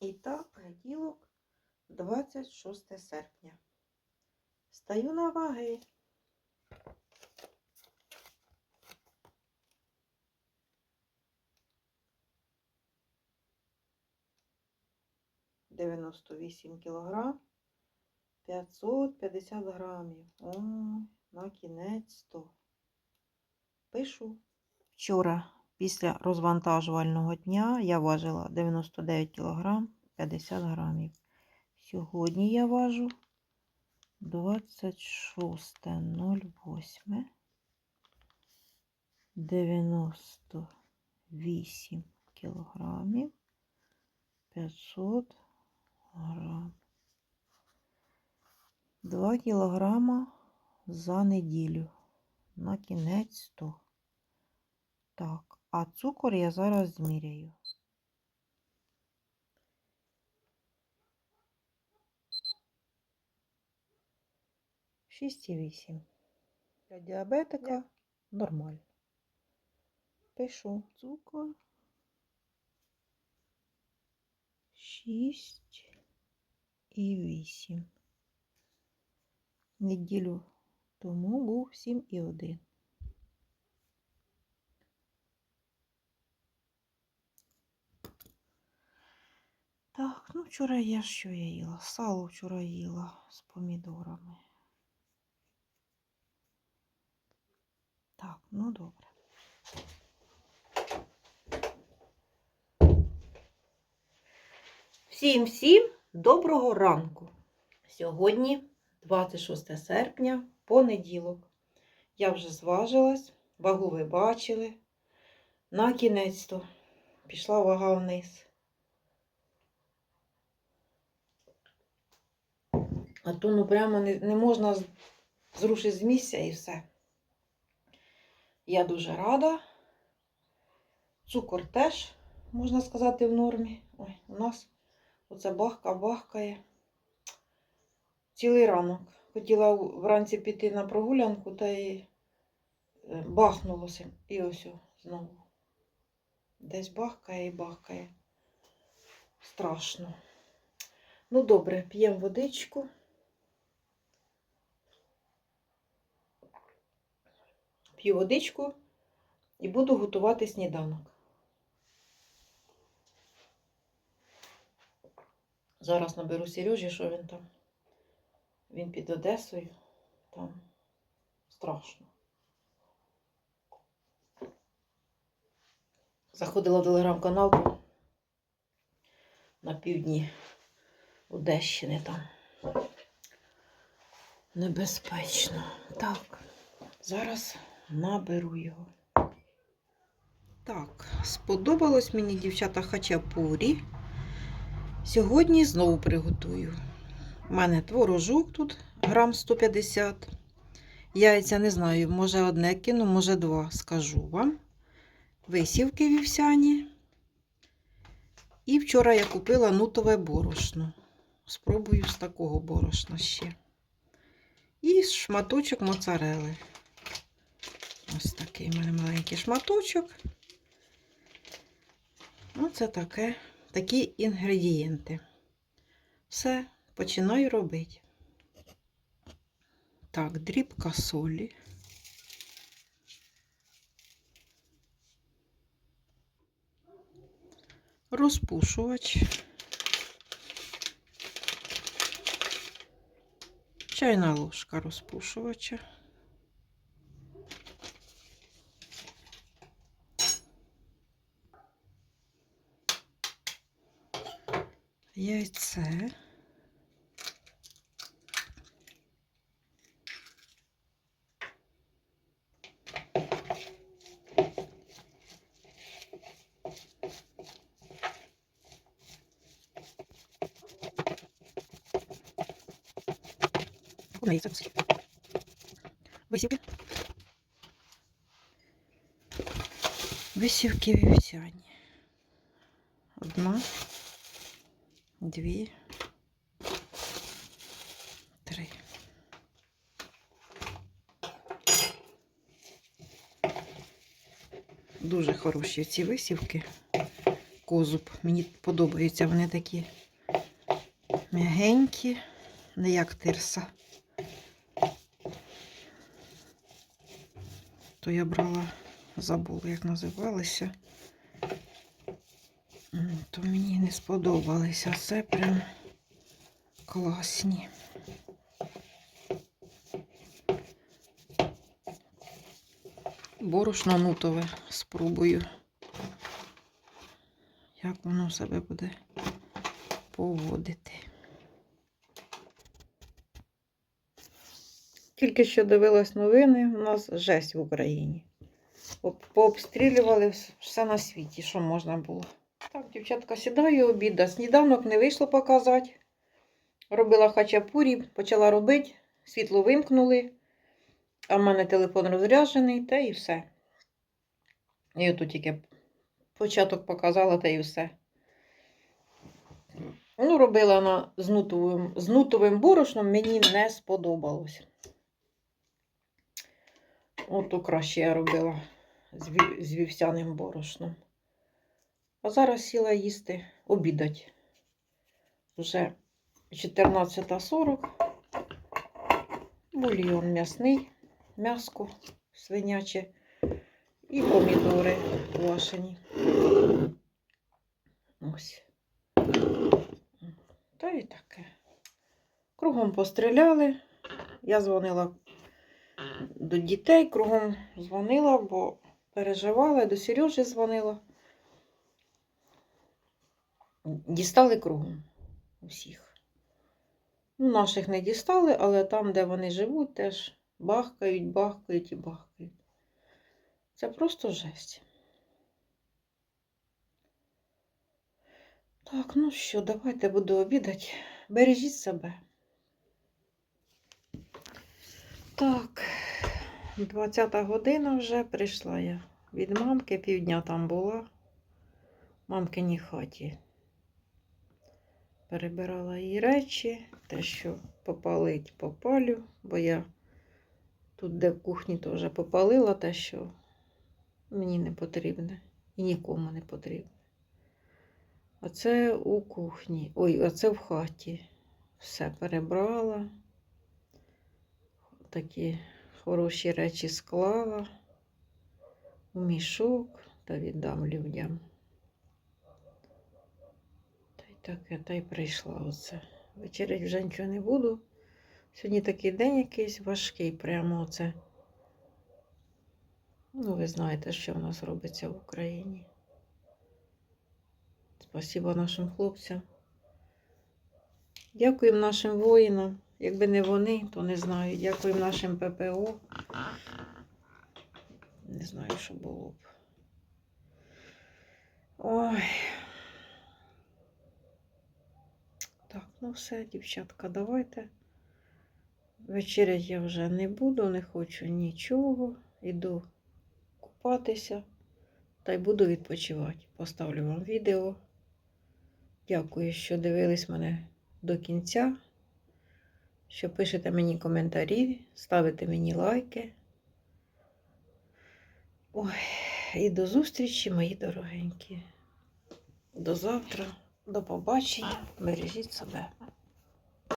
І так, понеділок, 26 серпня. Стаю на ваги. Дев'яносто вісім кілограм, 550 грамів. Ой, на кінець 100. Пишу. Вчора після розвантажувального дня я важила 99 кг 50 грамів. Сьогодні я важу 26.08 98 кілограмів 500 грам. 2 кілограма за неділю. На кінець 100. Так, а цукор я зараз зміряю. Шість і вісім. Для діабетика нормально. Пишу цукор. Шість і вісім. Неділю тому був сім і один. Так, ну вчора я що я їла? Сало вчора їла з помідорами. Так, ну добре. Всім всім доброго ранку. Сьогодні 26 серпня, понеділок. Я вже зважилась, вагу ви бачили. На кінець-то пішла вага вниз. А то ну прямо не, не можна зрушити з місця і все. Я дуже рада. Цукор теж, можна сказати, в нормі. Ой, у нас оце бахка бахкає. Цілий ранок. Хотіла вранці піти на прогулянку, та й е, бахнулося. І ось знову. Десь бахкає і бахкає. Страшно. Ну, добре, п'ємо водичку. П'ю водичку і буду готувати сніданок. Зараз наберу Сережі, що він там. Він під Одесою. Там страшно. Заходила в телеграм-канал на півдні Одещини там. Небезпечно. Так, зараз наберу його. Так, сподобалось мені, дівчата, хачапурі. Сьогодні знову приготую. У мене творожок тут грам 150. Яйця не знаю, може одне кину, може два, скажу вам. Висівки вівсяні. І вчора я купила нутове борошно. Спробую з такого борошна ще. І шматочок моцарели. Ось такий у мене маленький шматочок. Оце таке, такі інгредієнти. Все, починаю робити. Так, дрібка солі. Розпушувач. Чайна ложка розпушувача. Яйце. Повне яйце. Висівки. Висівки вівсяні. Одна, дві, три. Дуже хороші ці висівки. козуб. Мені подобаються вони такі м'ягенькі, не як тирса. То я брала, забула, як називалися. То мені не сподобалися. Це прям класні. Борошно нутове спробую. Як воно себе буде поводити. Тільки що дивилась новини, у нас жесть в Україні. Пообстрілювали все на світі, що можна було. Так, дівчатка, сідаю обіда. Сніданок не вийшло показати. Робила хачапурі, почала робити, світло вимкнули, а в мене телефон розряджений, та і все. І отут тільки початок показала, та і все. Ну, робила вона з нутовим, з нутовим борошном, мені не сподобалось. Ото краще я робила з, вівсяним борошном. А зараз сіла їсти, обідать. Вже 14.40. Бульйон м'ясний, м'яско свиняче і помідори квашені. Ось. Та і таке. Кругом постріляли. Я дзвонила до дітей, кругом дзвонила, бо переживала, до Сережі дзвонила. Дістали кругом усіх. Ну, наших не дістали, але там, де вони живуть, теж бахкають, бахкають і бахкають. Це просто жесть. Так, ну що, давайте буду обідати. Бережіть себе. Так, 20 година вже прийшла я від мамки, півдня там була. В мамкиній хаті. Перебирала її речі, те, що попалить, попалю, бо я тут, де в кухні, теж попалила те, що мені не потрібне і нікому не потрібне. А це у кухні. Ой, а це в хаті. Все перебрала. Такі хороші речі склала у мішок та віддам людям. Та й таке, та й прийшла оце. Вечерять вже нічого не буду. Сьогодні такий день якийсь важкий, прямо оце. Ну, ви знаєте, що в нас робиться в Україні. Спасибо нашим хлопцям. Дякуємо нашим воїнам. Якби не вони, то не знаю. Дякуємо нашим ППО. Не знаю, що було б. Ой. Так, ну все, дівчатка, давайте. Вечерять я вже не буду, не хочу нічого. Іду купатися та й буду відпочивати. Поставлю вам відео. Дякую, що дивились мене до кінця. Що пишете мені коментарі, ставите мені лайки. Ой, і до зустрічі, мої дорогенькі. До завтра, до побачення. Бережіть себе.